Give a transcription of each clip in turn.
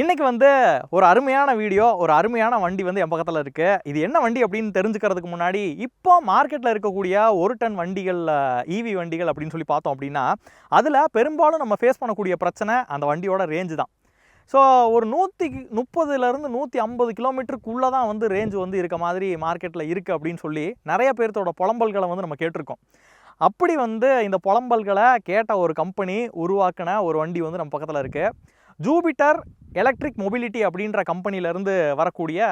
இன்றைக்கி வந்து ஒரு அருமையான வீடியோ ஒரு அருமையான வண்டி வந்து என் பக்கத்தில் இருக்குது இது என்ன வண்டி அப்படின்னு தெரிஞ்சுக்கிறதுக்கு முன்னாடி இப்போ மார்க்கெட்டில் இருக்கக்கூடிய ஒரு டன் வண்டிகள் ஈவி வண்டிகள் அப்படின்னு சொல்லி பார்த்தோம் அப்படின்னா அதில் பெரும்பாலும் நம்ம ஃபேஸ் பண்ணக்கூடிய பிரச்சனை அந்த வண்டியோட ரேஞ்சு தான். ஸோ ஒரு நூற்றி முப்பதுலேருந்து நூற்றி ஐம்பது கிலோமீட்டருக்குள்ளே தான் வந்து ரேஞ்சு வந்து இருக்க மாதிரி மார்க்கெட்டில் இருக்குது அப்படின்னு சொல்லி நிறைய பேர்த்தோட புலம்பல்களை வந்து நம்ம கேட்டிருக்கோம். அப்படி வந்து இந்த புலம்பல்களை கேட்ட ஒரு கம்பெனி உருவாக்கின ஒரு வண்டி வந்து நம்ம பக்கத்தில் இருக்குது ஜூபிட்டர் எலக்ட்ரிக் மொபிலிட்டி அப்படின்ற கம்பெனியிலேருந்து வரக்கூடிய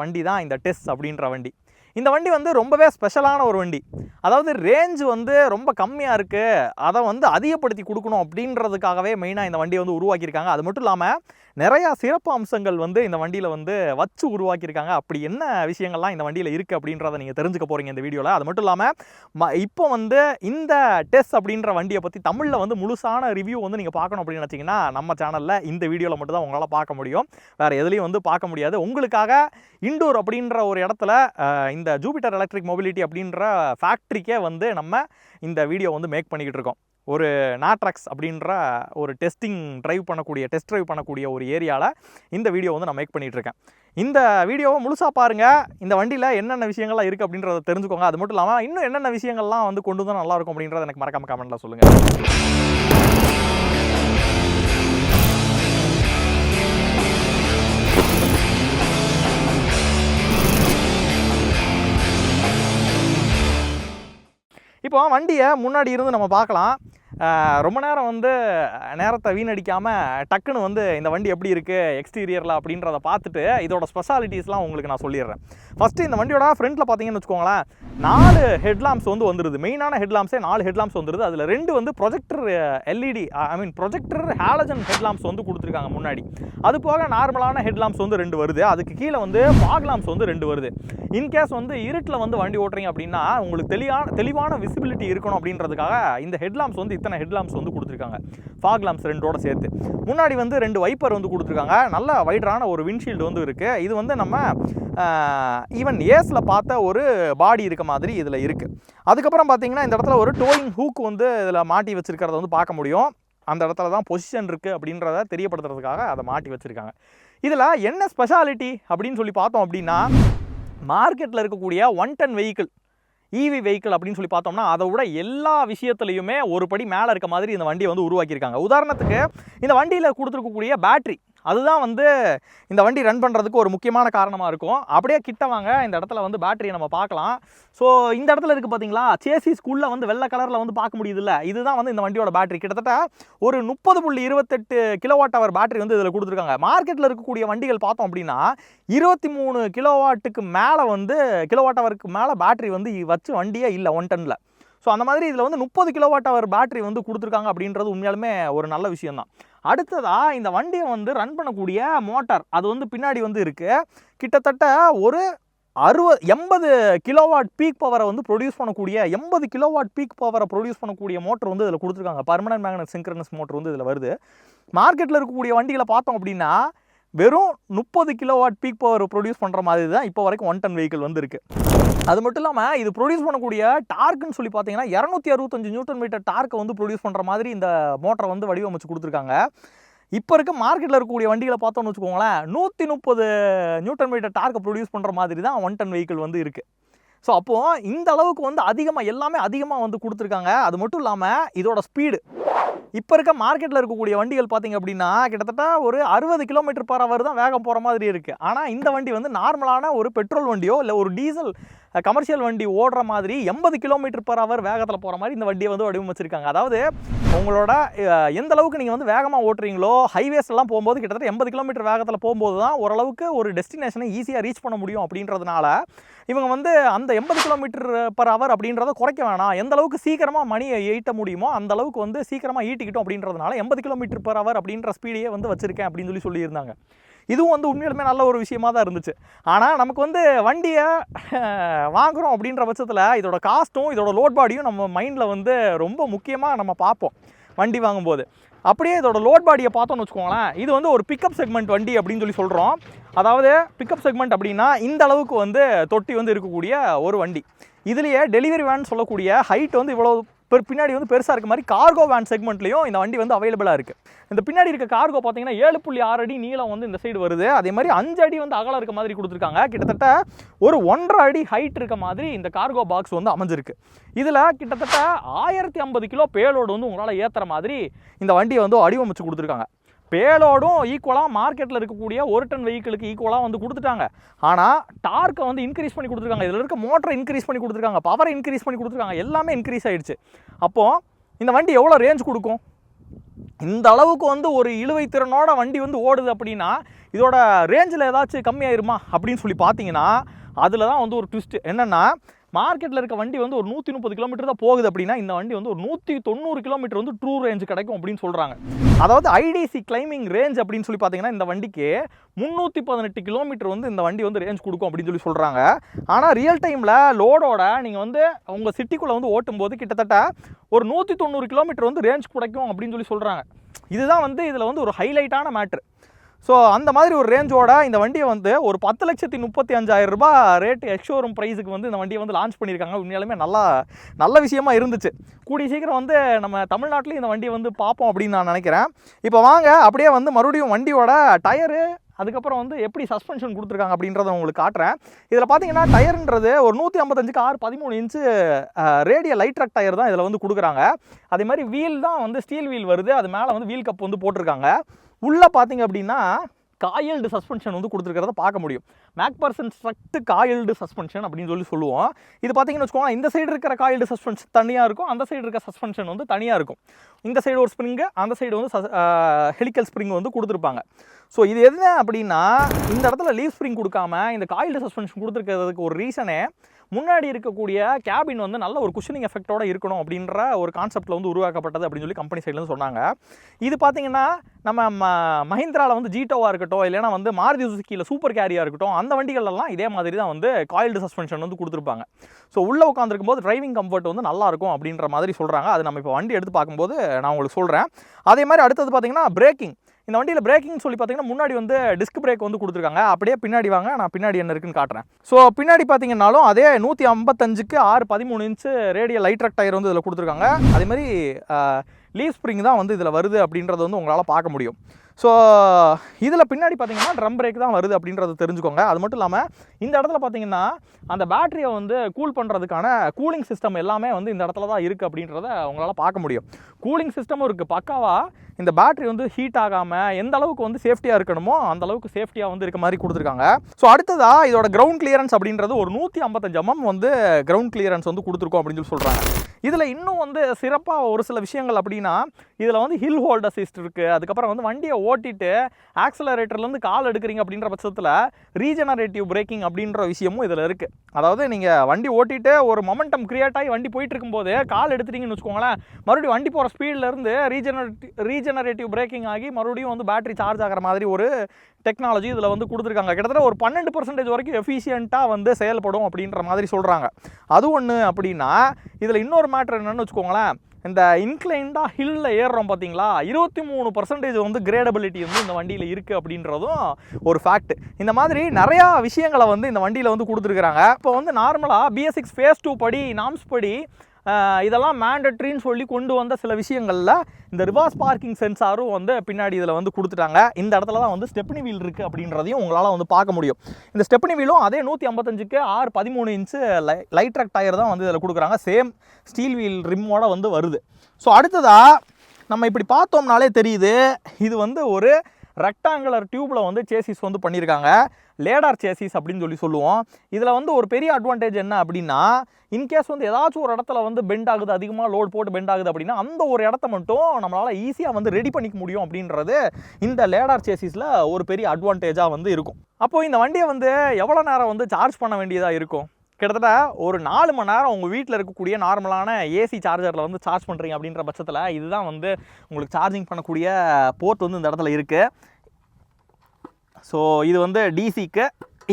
வண்டி தான் இந்த டெஸ் அப்படின்ற வண்டி. இந்த வண்டி வந்து ரொம்பவே ஸ்பெஷலான ஒரு வண்டி. அதாவது ரேஞ்சு வந்து ரொம்ப கம்மியாக இருக்குது அதை வந்து அதிகப்படுத்தி கொடுக்கணும் அப்படின்றதுக்காகவே மெயினாக இந்த வண்டியை வந்து உருவாக்கியிருக்காங்க. அது மட்டும் இல்லாமல் நிறையா சிறப்பு அம்சங்கள் வந்து இந்த வண்டியில் வந்து வச்சு உருவாக்கியிருக்காங்க. அப்படி என்ன விஷயங்கள்லாம் இந்த வண்டியில் இருக்குது அப்படின்றத நீங்கள் தெரிஞ்சுக்க போகிறீங்க இந்த வீடியோவில் அது மட்டும் இல்லாமல் ம இப்போ வந்து இந்த டெஸ் அப்படின்ற வண்டியை பற்றி தமிழில் வந்து முழுசான ரிவ்யூ வந்து நீங்கள் பார்க்கணும் அப்படின்னு நினச்சிங்கன்னா நம்ம சேனலில் இந்த வீடியோவில் மட்டும் தான் உங்களால் பார்க்க முடியும். வேறு எதுலேயும் வந்து பார்க்க முடியாது. உங்களுக்காக இண்டோர் அப்படின்ற ஒரு இடத்துல இந்த ஜூபிட்டர் எலக்ட்ரிக் மொபிலிட்டி அப்படின்ற ஃபேக்ட்ரிக்கே வந்து நம்ம இந்த வீடியோ வந்து மேக் பண்ணிக்கிட்டு இருக்கோம். ஒரு நாட்ராக்ஸ் அப்படின்ற ஒரு டெஸ்டிங் ட்ரைவ் பண்ணக்கூடிய டெஸ்ட் ட்ரைவ் பண்ணக்கூடிய ஒரு ஏரியாவில் இந்த வீடியோ வந்து நான் மேக் பண்ணிகிட்ருக்கேன் இந்த வீடியோவை முழுசாக பாருங்கள் இந்த வண்டியில் என்னென்ன விஷயங்கள்லாம் இருக்குது அப்படின்றத தெரிஞ்சுக்கோங்க. அது மட்டும் இல்லாமல் இன்னும் என்னென்ன விஷயங்கள்லாம் வந்து கொண்டு வந்தால் நல்லாயிருக்கும் அப்படின்றத எனக்கு மறக்காம கமெண்ட்டில் சொல்லுங்கள் இப்போ வண்டியை முன்னாடி இருந்து நம்ம பார்க்கலாம். ரொம்ப நேரம் வந்து நேரத்தை வீணடிக்காமல் டக்குன்னு வந்து இந்த வண்டி எப்படி இருக்குது எக்ஸ்டீரியரில் அப்படின்றத பார்த்துட்டு இதோட ஸ்பெஷாலிட்டிஸ்லாம் உங்களுக்கு நான் சொல்லிடுறேன். ஃபஸ்ட்டு இந்த வண்டியோட ஃப்ரண்ட்டில் பார்த்தீங்கன்னு வச்சுக்கோங்களேன் நாலு ஹெட்லாம்ப்ஸ் வந்து வந்துருது. மெயினான ஹெட்லாம்ப்ஸே நாலு ஹெட்லாம்ப்ஸ் வந்துருது. அதில் ரெண்டு வந்து projector LED I mean projector halogen headlamps வந்து கொடுத்துருக்காங்க முன்னாடி. அது போக நார்மலான ஹெட்லாம்ப்ஸ் வந்து ரெண்டு வருது. அதுக்கு கீழே வந்து ஃபாக் லாம்ப்ஸ் வந்து ரெண்டு வருது. இன்கேஸ் வந்து இருட்டில் வந்து வண்டி ஓட்டுறீங்க அப்படின்னா உங்களுக்கு தெளிவான தெளிவான விசிபிலிட்டி இருக்கணும் அப்படின்றதுக்காக இந்த ஹெட்லாம்ப்ஸ் வந்து இத்தனை ஹெட்லாம்ப்ஸ் வந்து கொடுத்துருக்காங்க. ஃபாக் லாம்ப்ஸ் ரெண்டோட சேர்த்து. முன்னாடி வந்து ரெண்டு வைப்பர் வந்து கொடுத்துருக்காங்க. நல்ல வைடரான ஒரு விண்ட்ஷீல்டு வந்து இருக்குது இது வந்து நம்ம ஈவன் ஏஸில் பார்த்த ஒரு பாடி இருக்க மாதிரி இதில் இருக்குது அதுக்கப்புறம் பார்த்தீங்கன்னா இந்த இடத்துல ஒரு டோயிங் ஹூக் வந்து இதில் மாட்டி வச்சுருக்கிறத வந்து பார்க்க முடியும். அந்த இடத்துல தான் பொசிஷன் இருக்குது அப்படின்றத தெரியப்படுத்துறதுக்காக அதை மாட்டி வச்சுருக்காங்க. இதில் என்ன ஸ்பெஷாலிட்டி அப்படின்னு சொல்லி பார்த்தோம் அப்படின்னா மார்க்கெட்டில் இருக்கக்கூடிய one ton vehicle EV vehicle அப்படின்னு சொல்லி பார்த்தோம்னா அதை விட எல்லா விஷயத்துலையுமே ஒரு படி மேலே இருக்க மாதிரி இந்த வண்டியை வந்து உருவாக்கியிருக்காங்க. உதாரணத்துக்கு இந்த வண்டியில் கொடுத்துருக்கக்கூடிய பேட்டரி அதுதான் வந்து இந்த வண்டி ரன் பண்ணுறதுக்கு ஒரு முக்கியமான காரணமாக இருக்கும். அப்படியே கிட்ட வாங்க இந்த இடத்துல வந்து பேட்டரியை நம்ம பார்க்கலாம். ஸோ இந்த இடத்துல இருக்குது பார்த்தீங்களா சேசி ஸ்கூலில் வந்து வெள்ளை கலரில் வந்து பார்க்க முடியுதுல்ல. இதுதான் வந்து இந்த வண்டியோட பேட்டரி கிட்டத்தட்ட ஒரு முப்பது புள்ளி இருபத்தெட்டு கிலோவாட் அவர் பேட்டரி வந்து இதில் கொடுத்துருக்காங்க. மார்க்கெட்டில் இருக்கக்கூடிய வண்டிகள் பார்த்தோம் அப்படின்னா இருபத்தி மூணு கிலோவாட்டுக்கு மேலே வந்து கிலோவாட் அவருக்கு மேலே பேட்டரி வந்து வச்சு வண்டியே இல்லை ஒன் டனில் ஸோ அந்த மாதிரி இதில் வந்து முப்பது கிலோவாட் அவர் பேட்டரி வந்து கொடுத்துருக்காங்க அப்படின்றது உண்மையாலுமே ஒரு நல்ல விஷயம் தான் அடுத்ததாக இந்த வண்டியை வந்து ரன் பண்ணக்கூடிய மோட்டார் அது வந்து பின்னாடி வந்து இருக்குது கிட்டத்தட்ட ஒரு அறுபது எண்பது கிலோவாட் பீக் பவரை வந்து ப்ரொடியூஸ் பண்ணக்கூடிய எண்பது கிலோவாட் பீக் பவரை ப்ரொடியூஸ் பண்ணக்கூடிய மோட்டர் வந்து இதில் கொடுத்துருக்காங்க. பர்மனன்ட் மேக்னட் சிங்க்ரனஸ் மோட்டர் வந்து இதில் வருது. மார்க்கெட்டில் இருக்கக்கூடிய வண்டிகளை பார்த்தோம் அப்படின்னா வெறும் முப்பது கிலோவாட் பீக் பவர் ப்ரொடியூஸ் பண்ணுற மாதிரி தான் இப்போ வரைக்கும் ஒன் டன் வெஹிக்கிள் வந்து அது மட்டும் இல்லாமல் இது ப்ரொடியூஸ் பண்ணக்கூடிய டார்க்குன்னு சொல்லி பார்த்தீங்கன்னா இரநூத்தி அறுபத்தஞ்சு நியூட்டன் மீட்டர் டார்க்கை வந்து ப்ரொடியூஸ் பண்ணுற மாதிரி இந்த மோட்டரை வந்து வடிவமைச்சு கொடுத்துருக்காங்க. இப்போ இருக்க மார்க்கெட்டில் இருக்கக்கூடிய வண்டிகளை பார்த்தோம்னு வச்சுக்கோங்களேன் நூற்றி முப்பது நியூட்டன் மீட்டர் டார்க்கை ப்ரொடியூஸ் பண்ணுற மாதிரி தான் ஒன் டன் வெஹிக்கிள் வந்து இருக்குது ஸோ அப்போது இந்த அளவுக்கு வந்து அதிகமாக எல்லாமே அதிகமாக வந்து கொடுத்துருக்காங்க. அது மட்டும் இல்லாமல் இதோட ஸ்பீடு இப்போ இருக்க மார்க்கெட்டில் இருக்கக்கூடிய வண்டிகள் பார்த்தீங்க அப்படின்னா கிட்டத்தட்ட ஒரு அறுபது கிலோமீட்டர் பர் அவர் தான் வேகம் போகிற மாதிரி இருக்குது ஆனால் இந்த வண்டி வந்து நார்மலான ஒரு பெட்ரோல் வண்டியோ இல்லை ஒரு டீசல் கமர்ஷியல் வண்டி ஓடுற மாதிரி எண்பது கிலோமீட்டர் பர் ஹவர் வேகத்தில் போகிற மாதிரி இந்த வண்டியை வந்து வடிவமைச்சிருக்காங்க. அதாவது உங்களோட எந்த அளவுக்கு நீங்கள் வந்து வேகமாக ஓட்டுறீங்களோ ஹைவேஸ்லாம் போகும்போது கிட்டத்தட்ட எண்பது கிலோமீட்டர் வேகத்தில் போகும்போது தான் ஓரளவுக்கு ஒரு டெஸ்டினேஷனை ஈஸியாக ரீச் பண்ண முடியும் அப்படின்றதுனால இவங்க வந்து அந்த எண்பது கிலோமீட்டர் பர் ஹவர் அப்படின்றத குறைக்க வேணாம். எந்த அளவுக்கு சீக்கிரமாக மணியை ஈட்ட முடியுமோ அந்த அளவுக்கு வந்து சீக்கிரமாக ஈட்டிக்கிட்டோம் அப்படின்றதுனால எண்பது கிலோமீட்டர் பர் ஹவர் அப்படின்ற ஸ்பீடையே வந்து வச்சுருக்கேன் அப்படின்னு சொல்லி சொல்லியிருந்தாங்க. இதுவும் வந்து உண்மையிலுமே நல்ல ஒரு விஷயமா தான் இருந்துச்சு. ஆனால் நமக்கு வந்து வண்டியை வாங்குகிறோம் அப்படின்ற பட்சத்தில் இதோட காஸ்ட்டும் இதோட லோட் பாடியும் நம்ம மைண்டில் வந்து ரொம்ப முக்கியமாக நம்ம பார்ப்போம் வண்டி வாங்கும்போது. அப்படியே இதோட லோட் பாடியை பார்த்தோம்னு வச்சுக்கோங்களேன் இது வந்து ஒரு பிக்கப் செக்மெண்ட் வண்டி அப்படின்னு சொல்லி சொல்கிறோம் அதாவது பிக்கப் செக்மெண்ட் அப்படின்னா இந்த அளவுக்கு வந்து தொட்டி வந்து இருக்கக்கூடிய ஒரு வண்டி. இதுலேயே டெலிவரி வேன் சொல்லக்கூடிய ஹைட் வந்து இவ்வளோ இப்போ பின்னாடி வந்து பெருசாக இருக்க மாதிரி கார்கோ வேன் செக்மெண்ட்லையும் இந்த வண்டி வந்து அவைலபிளாக இருக்குது இந்த பின்னாடி இருக்க கார்கோ பார்த்தீங்கன்னா ஏழு புள்ளி ஆறு அடி நீளம் வந்து இந்த சைடு வருது. அதே மாதிரி அஞ்சு அடி வந்து அகலம் இருக்க மாதிரி கொடுத்துருக்காங்க. கிட்டத்தட்ட ஒரு ஒன்றரை அடி ஹைட் இருக்க மாதிரி இந்த கார்கோ பாக்ஸ் வந்து அமைஞ்சிருக்கு. இதில் கிட்டத்தட்ட ஆயிரத்தி ஐம்பது கிலோ பேலோடு வந்து உங்களால் ஏற்றுற மாதிரி இந்த வண்டியை வந்து வடிவமைச்சு கொடுத்துருக்காங்க. பேலோடும் ஈக்குவலாக மார்க்கெட்டில் இருக்கக்கூடிய ஒரு டன் வெஹிக்கிளுக்கு ஈக்குவலாக வந்து கொடுத்துட்டாங்க. ஆனால் டார்க்கை வந்து இன்க்ரீஸ் பண்ணி கொடுத்துருக்காங்க. இதில் இருக்க மோட்டரை இன்க்ரீஸ் பண்ணி கொடுத்துருக்காங்க. பவரை இன்க்ரீஸ் பண்ணி கொடுத்துருக்காங்க. எல்லாமே இன்க்ரீஸ் ஆகிடுச்சு அப்போது இந்த வண்டி எவ்வளோ ரேஞ்ச் கொடுக்கும்? இந்த அளவுக்கு வந்து ஒரு இழுவை திறனோட வண்டி வந்து ஓடுது அப்படின்னா இதோட ரேஞ்சில் ஏதாச்சும் கம்மியாயிருமா? அப்படின்னு சொல்லி பார்த்தீங்கன்னா அதில் தான் வந்து ஒரு ட்விஸ்ட் என்னென்னா மார்க்கெட்டில் இருக்க வண்டி வந்து ஒரு நூற்றி முப்பது கிலோமீட்டர் தான் போகுது அப்படின்னா இந்த வண்டி வந்து ஒரு நூற்றி தொண்ணூறு கிலோமீட்டர் வந்து ட்ரூ ரேஞ்ச் கிடைக்கும் அப்படின்னு சொல்கிறாங்க அதாவது ஐடிசி கிளைமிங் ரேஞ்ச் அப்படின்னு சொல்லி பார்த்தீங்கன்னா இந்த வண்டிக்கு முந்நூற்றி பதினெட்டு கிலோமீட்டர் வந்து இந்த வண்டி வந்து ரேஞ்ச் கொடுக்கும் அப்படின்னு சொல்லி சொல்கிறாங்க ஆனால் ரியல் டைமில் லோடோட நீங்கள் வந்து உங்கள் சிட்டிக்குள்ளே வந்து ஓட்டும்போது கிட்டத்தட்ட ஒரு நூற்றி தொண்ணூறு கிலோமீட்டர் வந்து ரேஞ்ச் கிடைக்கும் அப்படின்னு சொல்லி சொல்கிறாங்க இதுதான் வந்து இதில் வந்து ஒரு ஹைலைட்டான மேட்ரு ஸோ அந்த மாதிரி ஒரு ரேஞ்சோட இந்த வண்டியை வந்து ஒரு பத்து லட்சத்தி முப்பத்தி அஞ்சாயிரம் ரூபாய் ரேட்டு எக்ஷோரூம் ப்ரைஸுக்கு வந்து இந்த வண்டியை வந்து லான்ச் பண்ணியிருக்காங்க. உண்மையாலுமே நல்லா நல்ல விஷயமா இருந்துச்சு. கூடிய சீக்கிரம் வந்து நம்ம தமிழ்நாட்டிலையும் இந்த வண்டியை வந்து பார்ப்போம் அப்படின்னு நான் நினைக்கிறேன். இப்போ வாங்க அப்படியே வந்து மறுபடியும் வண்டியோட டயரு அதுக்கப்புறம் வந்து எப்படி சஸ்பென்ஷன் கொடுத்துருக்காங்க அப்படின்றத உங்களுக்கு காட்டுறேன். இதில் பார்த்தீங்கன்னா டயர்ன்றது ஒரு நூற்றி ஐம்பத்தஞ்சுக்கு ஆறு பதிமூணு inch radial light truck tyre தான் இதில் வந்து கொடுக்குறாங்க. அதே மாதிரி வீல் தான் வந்து ஸ்டீல் வீல் வருது. அது மேலே வந்து வீல் கப் வந்து போட்டிருக்காங்க. உள்ளே பார்த்தீங்க அப்படின்னா காயல்டு சஸ்பென்ஷன் வந்து கொடுத்துருக்கிறத பார்க்க முடியும். McPherson strut coiled suspension அப்படின்னு சொல்லி சொல்லுவோம். இது பார்த்தீங்கன்னு வச்சுக்கோங்க இந்த சைடு இருக்கிற காயல்டு சஸ்பென்ஷன் தனியாக இருக்கும் அந்த சைடு இருக்க சஸ்பென்ஷன் வந்து தனியாக இருக்கும். இந்த சைடு ஒரு ஸ்ப்ரிங்கு அந்த சைடு வந்து ஹெலிக்கல் ஸ்ப்ரிங் வந்து கொடுத்துருப்பாங்க. ஸோ இது என்ன அப்படின்னா இந்த இடத்துல லீவ் ஸ்ப்ரிங் கொடுக்காம இந்த காயில்டு சஸ்பென்ஷன் கொடுத்துருக்கிறதுக்கு ஒரு ரீசனே முன்னாடி இருக்கக்கூடிய கேபின் வந்து நல்ல ஒரு குஷனிங் எஃபெக்டோட இருக்கணும் அப்படின்ற ஒரு கான்செப்ட்டில் வந்து உருவாக்கப்பட்டது அப்படின்னு சொல்லி கம்பெனி சைட்லேருந்து சொன்னாங்க. இது பார்த்தீங்கன்னா நம்ம ம மஹிந்திராவில் வந்து ஜீட்டோவாக இருக்கட்டும் இல்லைனா வந்து மாருதி சுசுக்கியில் சூப்பர் கேரியாக இருக்கட்டும் அந்த வண்டிகளெல்லாம் இதே மாதிரி தான் வந்து காயில்டு சஸ்பென்ஷன் வந்து கொடுத்துருப்பாங்க. ஸோ உள்ளே உட்காந்துருக்கும் போது டிரைவிங் கம்ஃபர்ட் வந்து நல்லா இருக்கும் அப்படின்ற மாதிரி சொல்கிறாங்க அது நம்ம இப்போ வண்டி எடுத்து பார்க்கும்போது நான் உங்களுக்கு சொல்கிறேன் அதே மாதிரி அடுத்தது பார்த்தீங்கன்னா பிரேக்கிங் இந்த வண்டியில் பிரேக்கிங் சொல்லி பார்த்தீங்கன்னா முன்னாடி வந்து டிஸ்க் பிரேக் வந்து கொடுத்துருக்காங்க. அப்படியே பின்னாடி வாங்க நான் பின்னாடி என்ன இருக்குன்னு காட்டுறேன். ஸோ பின்னாடி பார்த்தீங்கன்னாலும் அதே நூற்றி ஐம்பத்தஞ்சுக்கு ஆறு பதிமூணு inch radial light truck tyre வந்து இதில் கொடுத்துருக்காங்க. அதே மாதிரி லீவ் ஸ்ப்ரிங் தான் வந்து இதில் வருது அப்படின்றது வந்து உங்களால் பார்க்க முடியும். ஸோ இதில் பின்னாடி பார்த்தீங்கன்னா ட்ரம் பிரேக் தான் வருது அப்படின்றத தெரிஞ்சுக்கோங்க. அது மட்டும் இல்லாமல் இந்த இடத்துல பார்த்தீங்கன்னா அந்த பேட்டரியை வந்து கூல் பண்ணுறதுக்கான கூலிங் சிஸ்டம் எல்லாமே வந்து இந்த இடத்துல தான் இருக்குது அப்படின்றத உங்களால் பார்க்க முடியும். கூலிங் சிஸ்டமும் இருக்குது பக்காவாக இந்த பேட்டரி வந்து ஹீட் ஆகாமல் எந்த அளவுக்கு வந்து சேஃப்டியாக இருக்கணுமோ அந்த அளவுக்கு சேஃப்டியாக வந்து இருக்க மாதிரி கொடுத்துருக்காங்க. ஸோ அடுத்ததாக இதோட கிரவுண்ட் கிளியரன்ஸ் அப்படின்றது ஒரு நூற்றி ஐம்பத்தஞ்சு எம்எம் வந்து கிரவுண்ட் கிளியரன்ஸ் வந்து கொடுத்துருக்கோம் அப்படின்னு சொல்லி சொல்கிறாங்க இதில் இன்னும் வந்து சிறப்பாக ஒரு சில விஷயங்கள் அப்படின்னா இதில் வந்து ஹில் ஹோல்ட் அசிஸ்ட் இருக்குது அதுக்கப்புறம் வந்து வண்டியை ஓட்டிட்டு ஆக்சலரேட்டர்லேருந்து கால் எடுக்கிறீங்க அப்படின்ற பட்சத்தில் ரீஜெனரேட்டிவ் பிரேக்கிங் அப்படின்ற விஷயமும் இதில் இருக்குது அதாவது நீங்கள் வண்டி ஓட்டிட்டு ஒரு மொமெண்டம் கிரியேட் ஆகி வண்டி போயிட்டு இருக்கும்போது கால் எடுத்துட்டீங்கன்னு வச்சுக்கோங்களேன் மறுபடியும் வண்டி போகிற ஸ்பீட்லேருந்து ரீஜெனரேட்டிவ் ரீஜெனரேட்டிவ் பிரேக்கிங் ஆகி மறுபடியும் வந்து பேட்டரி சார்ஜ் ஆகிற மாதிரி ஒரு டெக்னாலஜி இதில் வந்து கொடுத்துருக்காங்க. கிட்டத்தட்ட ஒரு பன்னெண்டு பர்சன்டேஜ் வரைக்கும் எஃபிஷியண்ட்டாக வந்து செயல்படும் அப்படின்ற மாதிரி சொல்கிறாங்க அது ஒன்று அப்படின்னா இதில் இன்னொரு மேட்ரு என்னென்னு வச்சுக்கோங்களேன். இந்த இன்க்ளைண்டாக ஹில்லில் ஏறுறோம் பார்த்தீங்களா? இருபத்தி மூணு பர்சன்டேஜ் வந்து கிரேடபிலிட்டி வந்து இந்த வண்டியில் இருக்குது அப்படின்றதும் ஒரு ஃபேக்ட் இந்த மாதிரி நிறையா விஷயங்களை வந்து இந்த வண்டியில் வந்து கொடுத்துருக்குறாங்க. இப்போ வந்து நார்மலாக பிஎஸ்சிக்ஸ் ஃபேஸ் டூ படி நாம்ஸ் படி இதெல்லாம் மேண்டட்ரின்னு சொல்லி கொண்டு வந்த சில விஷயங்களில் இந்த ரிவர்ஸ் பார்க்கிங் சென்சாரும் வந்து பின்னாடி இதில் வந்து கொடுத்துட்டாங்க. இந்த இடத்துல தான் வந்து ஸ்டெப்னி வீல் இருக்குது அப்படின்றதையும் உங்களால் வந்து பார்க்க முடியும். இந்த ஸ்டெப்னி வீலும் அதே நூற்றி ஐம்பத்தஞ்சுக்கு ஆறு பதிமூணு இன்ச்சு லை லைட் ட்ரக் டயர் தான் வந்து இதில் கொடுக்குறாங்க. சேம் ஸ்டீல் வீல் ரிம்மோட வந்து வருது. ஸோ அடுத்ததாக நம்ம இப்படி பார்த்தோம்னாலே தெரியுது இது வந்து ஒரு ரெக்டாங்குலர் டியூப்பில் வந்து சேசிஸ் வந்து பண்ணியிருக்காங்க லேடார் சேசிஸ் அப்படின்னு சொல்லி சொல்லுவோம். இதில் வந்து ஒரு பெரிய அட்வான்டேஜ் என்ன அப்படின்னா இன்கேஸ் வந்து ஏதாச்சும் ஒரு இடத்துல வந்து பெண்ட் ஆகுது அதிகமாக லோட் போட்டு பெண்ட் ஆகுது அப்படின்னா அந்த ஒரு இடத்த மட்டும் நம்மளால் ஈஸியாக வந்து ரெடி பண்ணிக்க முடியும் அப்படின்றது இந்த லேடார் சேசிஸில் ஒரு பெரிய அட்வான்டேஜாக வந்து இருக்கும். அப்போது இந்த வண்டியை வந்து எவ்வளோ நேரம் வந்து சார்ஜ் பண்ண வேண்டியதாக இருக்கும்? கிட்டத்தட்ட ஒரு நாலு மணி நேரம் உங்கள் வீட்டில் இருக்கக்கூடிய நார்மலான ஏசி சார்ஜரில் வந்து சார்ஜ் பண்ணுறீங்க அப்படின்ற பட்சத்தில் இதுதான் வந்து உங்களுக்கு சார்ஜிங் பண்ணக்கூடிய போர்ட் வந்து இந்த இடத்துல இருக்குது ஸோ இது வந்து டிசிக்கு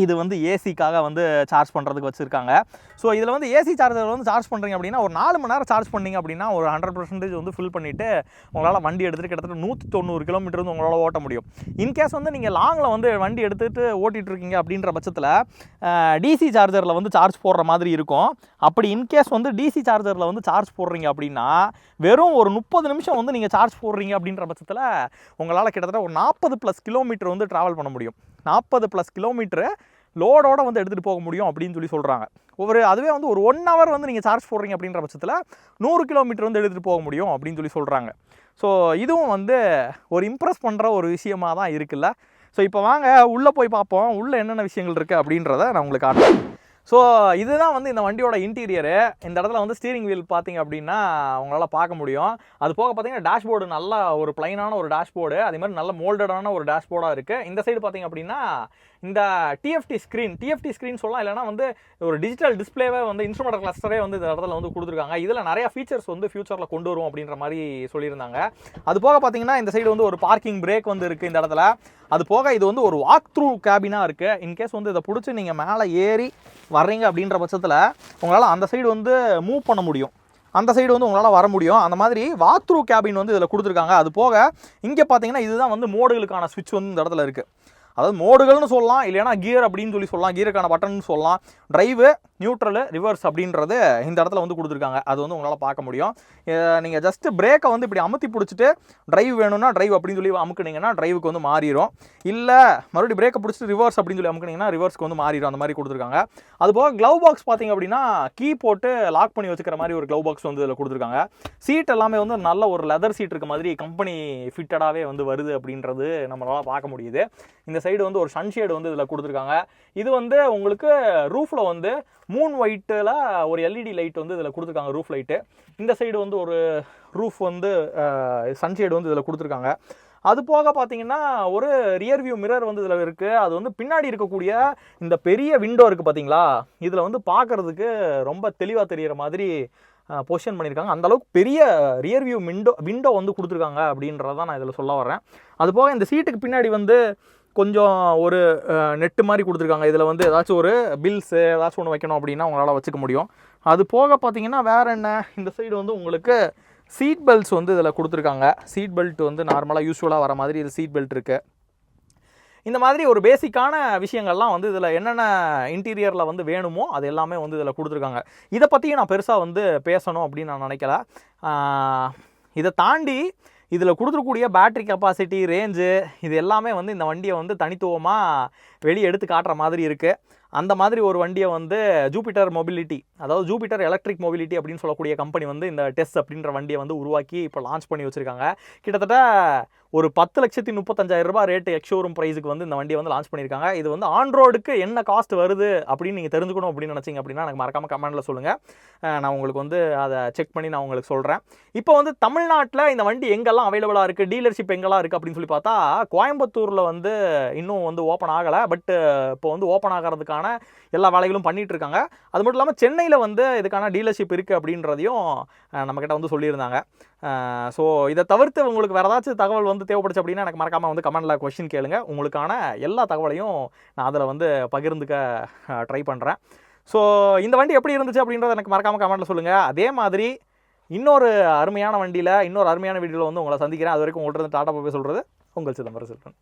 இது வந்து ஏசிக்காக வந்து சார்ஜ் பண்ணுறதுக்கு வச்சுருக்காங்க. ஸோ இதில் வந்து ஏசி சார்ஜர் வந்து சார்ஜ் பண்ணுறீங்க அப்படின்னா ஒரு நாலு மணி நேரம் சார்ஜ் பண்ணீங்க அப்படின்னா ஒரு ஹண்ட்ரட் பர்சன்டேஜ் வந்து ஃபில் பண்ணிவிட்டு உங்களால் வண்டி எடுத்துகிட்டு கிட்டத்தட்ட நூற்றி தொண்ணூறு கிலோமீட்டர் வந்து உங்களால் ஓட்ட முடியும். இன்கேஸ் வந்து நீங்கள் லாங்கில் வந்து வண்டி எடுத்துகிட்டு ஓட்டிகிட்டு இருக்கீங்க அப்படின்ற பட்சத்தில் டிசி சார்ஜரில் வந்து சார்ஜ் போடுற மாதிரி இருக்கும். அப்படி இன்கேஸ் வந்து டிசி சார்ஜரில் வந்து சார்ஜ் போடுறீங்க அப்படின்னா வெறும் ஒரு முப்பது நிமிஷம் வந்து நீங்கள் சார்ஜ் போடுறீங்க அப்படின்ற பட்சத்தில் உங்களால் கிட்டத்தட்ட ஒரு நாற்பது ப்ளஸ் கிலோமீட்டர் வந்து ட்ராவல் பண்ண முடியும். நாற்பது ப்ளஸ் கிலோமீட்டரு லோடோட வந்து எடுத்துகிட்டு போக முடியும் அப்படின்னு சொல்லி சொல்கிறாங்க ஒரு அதுவே வந்து ஒரு ஒன் ஹவர் வந்து நீங்கள் சார்ஜ் போடுறீங்க அப்படின்ற பட்சத்தில் நூறு கிலோமீட்டர் வந்து எடுத்துகிட்டு போக முடியும் அப்படின்னு சொல்லி சொல்கிறாங்க ஸோ இதுவும் வந்து ஒரு இம்ப்ரெஸ் பண்ணுற ஒரு விஷயமா தான் இருக்குல்ல. ஸோ இப்போ வாங்க உள்ளே போய் பார்ப்போம். உள்ளே என்னென்ன விஷயங்கள் இருக்குது அப்படின்றத நான் உங்களுக்கு காட்டுறேன். ஸோ இதுதான் வந்து இந்த வண்டியோட இன்டீரியரு இந்த இடத்துல வந்து ஸ்டீரிங் வீல் பார்த்தீங்க அப்படின்னா உங்களால் பார்க்க முடியும். அது போக பார்த்தீங்கன்னா டேஷ்போர்டு நல்லா ஒரு ப்ளைனான ஒரு டேஷ்போர்டு அதே மாதிரி நல்ல மோல்டடான ஒரு டேஷ்போர்டாக இருக்குது இந்த சைடு பார்த்தீங்க அப்படின்னா இந்த டிஎஃப்டி ஸ்க்ரீன் டிஎஃப்டி ஸ்க்ரீன் சொல்லலாம் இல்லைனா வந்து ஒரு டிஜிட்டல் டிஸ்பிளேவே வந்து இன்ஸ்ட்ருமெண்ட் கிளஸ்டரே வந்து இந்த இடத்துல வந்து கொடுத்துருக்காங்க. இதில் நிறையா ஃபீச்சர்ஸ் வந்து ஃபியூச்சரில் கொண்டு வரும் அப்படின்ற மாதிரி சொல்லியிருந்தாங்க. அது போக பார்த்தீங்கன்னா இந்த சைடு வந்து ஒரு பார்க்கிங் பிரேக் வந்து இருக்குது இந்த இடத்துல. அது போக இது வந்து ஒரு வாக் த்ரூ கேபினாக இருக்குது இன்கேஸ் வந்து இதை பிடிச்சி நீங்கள் மேலே ஏறி வர்றீங்க அப்படின்ற பட்சத்தில் உங்களால் அந்த சைடு வந்து மூவ் பண்ண முடியும். அந்த சைடு வந்து உங்களால் வர முடியும். அந்த மாதிரி வாக் த்ரூ கேபின் வந்து இதில் கொடுத்துருக்காங்க. அது போக இங்கே பார்த்தீங்கன்னா இதுதான் வந்து மோடுகளுக்கான சுவிட்ச் வந்து இந்த இடத்துல இருக்குது அதாவது மோடுகள்னு சொல்லலாம் இல்லைனா கியர் அப்படின்னு சொல்லி சொல்லலாம் கியருக்கான பட்டன் சொல்லலாம். டிரைவு நியூட்ரலு ரிவர்ஸ் அப்படின்றது இந்த இடத்துல வந்து கொடுத்துருக்காங்க. அது வந்து உங்களால் பார்க்க முடியும். நீங்கள் ஜஸ்ட் பிரேக்கை வந்து இப்படி அமுத்தி பிடிச்சிட்டு டிரைவ் வேணும்னா டிரைவ் அப்படின்னு சொல்லி அமுக்குனீங்கன்னா டிரைவுக்கு வந்து மாறிடும் இல்லை மறுபடியும் பிரேக்கை பிடிச்சிட்டு ரிவர்ஸ் அப்படின்னு சொல்லி அமுக்குனீங்கன்னா ரிவர்ஸ்க்கு வந்து மாறிடும் அந்த மாதிரி கொடுத்துருக்காங்க. அதுபோக க்ளவ் பாக்ஸ் பார்த்தீங்க அப்படின்னா கீ போட்டு லாக் பண்ணி வச்சுக்கிற மாதிரி ஒரு க்ளவ் பாக்ஸ் வந்து இதில் கொடுத்துருக்காங்க. சீட் எல்லாமே வந்து நல்ல ஒரு லெதர் சீட் இருக்க மாதிரி கம்பெனி ஃபிட்டடாகவே வந்து வருது அப்படின்றது நம்மளால் பார்க்க முடியுது. இந்த சைடு வந்து ஒரு சன்ஷேடு வந்து இதில் கொடுத்துருக்காங்க. இது வந்து உங்களுக்கு ரூஃபில் வந்து மூன் ஒயிட்டில் ஒரு எல்இடி லைட் வந்து இதில் கொடுத்துருக்காங்க ரூஃப் லைட்டு இந்த சைடு வந்து ஒரு ரூஃப் வந்து சன்ஷேடு வந்து இதில் கொடுத்துருக்காங்க. அது போக பார்த்தீங்கன்னா ஒரு ரியர் வியூ மிரர் வந்து இதில் இருக்குது அது வந்து பின்னாடி இருக்கக்கூடிய இந்த பெரிய விண்டோ இருக்குது பார்த்தீங்களா இதில் வந்து பார்க்குறதுக்கு ரொம்ப தெளிவாக தெரிகிற மாதிரி பொசிஷன் பண்ணியிருக்காங்க அந்த அளவுக்கு பெரிய ரியர் வியூ விண்டோ விண்டோ வந்து கொடுத்துருக்காங்க அப்படின்றத நான் இதில் சொல்ல வரேன் அது போக இந்த சீட்டுக்கு பின்னாடி வந்து கொஞ்சம் ஒரு நெட்டு மாதிரி கொடுத்துருக்காங்க. இதில் வந்து ஏதாச்சும் ஒரு பில்ஸு ஏதாச்சும் ஒன்று வைக்கணும் அப்படின்னா உங்களால் வச்சுக்க முடியும். அது போக பார்த்தீங்கன்னா வேறு என்ன? இந்த சைடு வந்து உங்களுக்கு சீட் பெல்ட்ஸ் வந்து இதில் கொடுத்துருக்காங்க. சீட் பெல்ட் வந்து நார்மலாக யூஸ்ஃபுல்லாக வர மாதிரி இது சீட் பெல்ட் இருக்குது இந்த மாதிரி ஒரு பேசிக்கான விஷயங்கள்லாம் வந்து இதில் என்னென்ன இன்டீரியரில் வந்து வேணுமோ அது எல்லாமே வந்து இதில் கொடுத்துருக்காங்க. இதை பற்றியும் நான் பெருசாக வந்து பேசணும் அப்படின்னு நான் நினைக்கல. இதை தாண்டி இதில் கொடுத்துருக்கூடிய பேட்ரி கெப்பாசிட்டி ரேஞ்சு இது எல்லாமே வந்து இந்த வண்டியை வந்து தனித்துவமாக வெளியே எடுத்து காட்டுற மாதிரி இருக்குது அந்த மாதிரி ஒரு வண்டியை வந்து ஜூபிட்டர் மொபிலிட்டி அதாவது ஜூபிட்டர் எலக்ட்ரிக் மொபிலிட்டி அப்படின்னு சொல்லக்கூடிய கம்பெனி வந்து இந்த டெஸ்ட் அப்படின்ற வண்டியை வந்து உருவாக்கி இப்போ லான்ச் பண்ணி வச்சுருக்காங்க. கிட்டத்தட்ட ஒரு பத்து லட்சத்தி முப்பத்தஞ்சாயிரம் ரூபாய் ரேட்டு எக்ஷோரூம் ப்ரைஸுக்கு வந்து இந்த வண்டியை வந்து லான்ச் பண்ணியிருக்காங்க. இது வந்து ஆன்ரோடுக்கு என்ன காஸ்ட் வருது அப்படின்னு நீங்கள் தெரிஞ்சுக்கணும் அப்படின்னு நினச்சிங்க அப்படின்னா எனக்கு மறக்காமல் கமெண்டில் சொல்லுங்கள் நான் உங்களுக்கு வந்து அதை செக் பண்ணி நான் உங்களுக்கு சொல்கிறேன் இப்போ வந்து தமிழ்நாட்டில் இந்த வண்டி எங்கெல்லாம் அவைலபிளாக இருக்குது டீலர்ஷிப் எங்கெல்லாம் இருக்குது அப்படின்னு சொல்லி பார்த்தா கோயம்புத்தூரில் வந்து இன்னும் வந்து ஓப்பன் ஆகலை. பட் இப்போ வந்து ஓப்பன் ஆகிறதுக்கான எல்லா வேலைகளும் பண்ணிகிட்டு இருக்காங்க. அது மட்டும் இல்லாமல் சென்னையில் வந்து இதுக்கான டீலர்ஷிப் இருக்குது அப்படின்றதையும் நம்மக்கிட்ட வந்து சொல்லியிருந்தாங்க. ஸோ இதை தவிர்த்து உங்களுக்கு வேறு ஏதாச்சும் தகவல் வந்து தேவைப்படுச்சு அப்படின்னா எனக்கு மறக்காமல் வந்து கமெண்டில் கொஷின் கேளுங்க. உங்களுக்கான எல்லா தகவலையும் நான் அதில் வந்து பகிர்ந்துக்க ட்ரை பண்ணுறேன் ஸோ இந்த வண்டி எப்படி இருந்துச்சு அப்படின்றத எனக்கு மறக்காமல் கமெண்ட்டில் சொல்லுங்கள் அதே மாதிரி இன்னொரு அருமையான வண்டியில் இன்னொரு அருமையான வீடியோவில் வந்து உங்களை சந்திக்கிறேன். அது வரைக்கும் உங்கள்கிட்ட டாட்டா போய் சொல்கிறது உங்கள் சிதம்பரம் சொல்கிறேன்